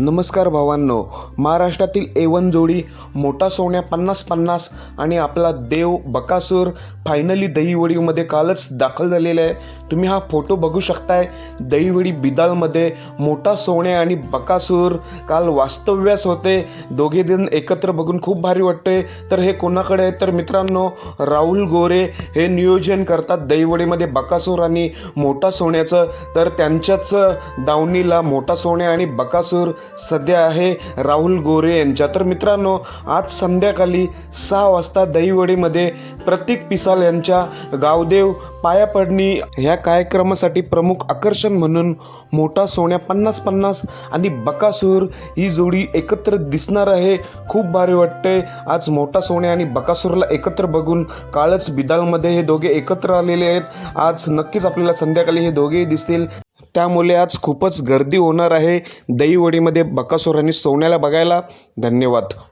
नमस्कार भावांनो महाराष्ट्रातील ए वन जोडी मोठा सोन्या पन्नास पन्नास आणि आपला देव बकासूर फायनली दहीवडीमध्ये कालच दाखल झालेला आहे. तुम्ही हा फोटो बघू शकताय. दहीवडी बिदालमध्ये मोठा सोन्या आणि बकासूर काल वास्तव्यास होते. दोघे दिन एकत्र बघून खूप भारी वाटते तर हे कोणाकडे आहे? तर मित्रांनो राहुल गोरे हे नियोजन करतात दहीवडीमध्ये बकासूर आणि मोठा सोन्याचं तर त्यांच्याच दावणीला मोठा सोन्या आणि बकासूर सध्या आहे राहुल गोरे यांच्या. तर मित्रांनो आज संध्याकाळी सहा वाजता दहीवडीमध्ये प्रतीक पिसाल यांच्या गावदेव पाया पडणी ह्या कार्यक्रमासाठी प्रमुख आकर्षण म्हणून मोठा सोन्या पन्नास पन्नास आणि बकासूर ही जोडी एकत्र दिसणार आहे. खूप भारी वाटते आज मोठा सोन्या आणि बकासूरला एकत्र बघून कालच बिदालमध्ये हे दोघे एकत्र आलेले आहेत. आज नक्कीच आपल्याला संध्याकाळी हे दोघेही दिसतील. त्यामुळे आज खूपच गर्दी होणार आहे. दहीवडीमध्ये बकासूर आणि सोन्याला बघायला. धन्यवाद.